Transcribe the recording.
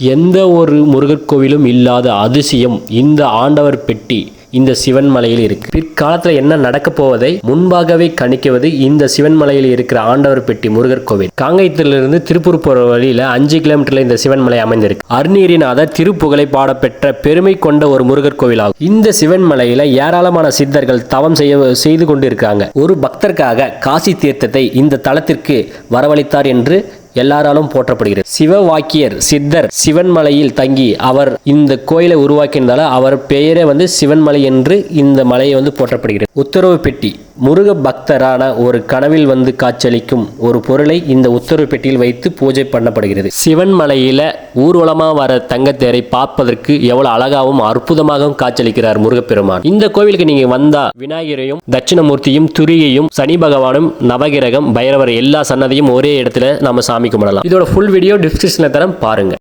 எந்த ஒரு முருகர் கோவிலும் இல்லாத அதிசயம் இந்த ஆண்டவர் பெட்டி இந்த சிவன் மலையில் இருக்கு. பிற்காலத்தில் என்ன நடக்க போவதை முன்பாகவே கணிக்குவது இந்த சிவன் மலையில் இருக்கிற ஆண்டவர் பெட்டி முருகர் கோவில். காங்கயத்திலிருந்து திருப்பூர் போற வழியில அஞ்சு கிலோமீட்டர்ல இந்த சிவன் மலை அமைந்திருக்கு. அருநீரிநாதர் திருப்புகழை பாடப்பெற்ற பெருமை கொண்ட ஒரு முருகர் கோவில் ஆகும் இந்த சிவன் மலையில ஏராளமான சித்தர்கள் தவம் செய்ய செய்து கொண்டிருக்காங்க ஒரு பக்தருக்காக காசி தீர்த்தத்தை இந்த தளத்திற்கு வரவழைத்தார் என்று எல்லாராலும் போற்றப்படுகிறது. சிவ வாக்கியர் சித்தர் சிவன்மலையில் தங்கி அவர் இந்த கோயிலை உருவாக்கியிருந்தால அவர் பெயரே வந்து சிவன்மலை என்று இந்த மலையை வந்து போற்றப்படுகிறது. உத்தரவு பெட்டி. முருக பக்தரான ஒரு கனவில் வந்து காட்சியளிக்கும் ஒரு பொருளை இந்த உத்தரவு பெட்டியில் வைத்து பூஜை பண்ணப்படுகிறது. சிவன் மலையில் ஊர்வலமா வர தங்கத்தேரை பார்ப்பதற்கு எவ்வளவு அழகாகவும் அற்புதமாகவும் காட்சியளிக்கிறார் முருகப்பெருமான். இந்த கோவிலுக்கு நீங்க வந்தா விநாயகரையும் தட்சிணமூர்த்தியும் துரியையும் சனி பகவானும் நவகிரகம் பைரவர் எல்லா சன்னதியும் ஒரே இடத்துல நம்ம சாமி கும்பிடலாம். இதோட ஃபுல் வீடியோ டிஸ்கிரிப்ஷன்ல தரம் பாருங்க.